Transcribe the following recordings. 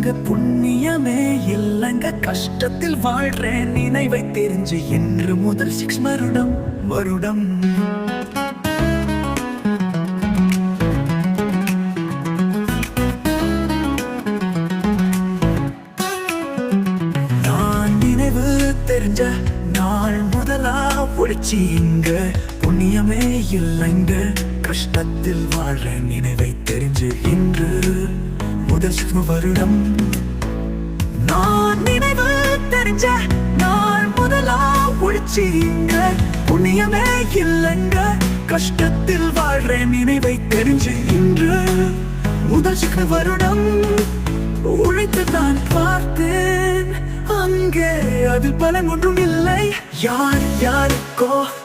இல்லங்க புண்ணியமே இல்லங்க. கஷ்டத்தில் வாழ்றேன். நினைவை தெரிஞ்சு என்று முதல் சிக்ஸ் வருடம் வருடம். நான் நினைவு தெரிஞ்ச நாள் முதலா ஒழிச்சு இங்க. புண்ணியமே இல்லைங்க. கஷ்டத்தில் வாழ நினைவை தெரிஞ்சு இன்று முதல் வருடம். நான் நினைவு தெரிஞ்ச நான் முதலா ஒழிச்சீங்க புண்ணியமே இல்லைங்க. கஷ்டத்தில் வாழ்ற நினைவை தெரிஞ்சு இன்று. முதல் வருடம் உழைத்து தான் பார்த்தேன். அங்கே அதில் பலன் ஒன்றும் இல்லை. யார் யாருக்கு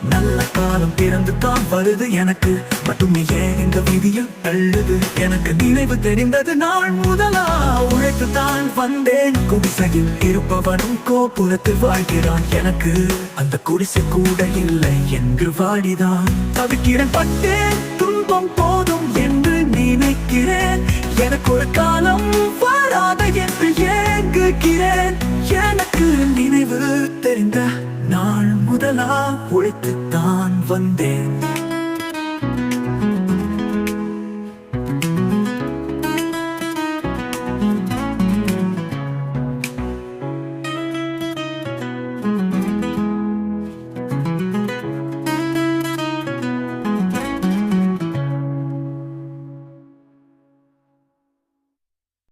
நல்ல காலம் பிறந்து தான் வருது எனக்கு. மட்டுமே ஏன் இந்த விதியில் தள்ளுது? எனக்கு நினைவு தெரிந்தது நாள் முதலா. உழைத்து தான் வந்தேன். குடிசையில் இருப்பவனும் கோபுரத்தில் வாழ்கிறான் எனக்கு. அந்த குடிசை கூட இல்லை என்று வாடிதான். தவிக்கிறேன் பட்டேன் துன்பம் போதும் என்று நினைக்கிறேன். எனக்கு ஒரு முதலா உழைத்துத்தான் வந்தேன்.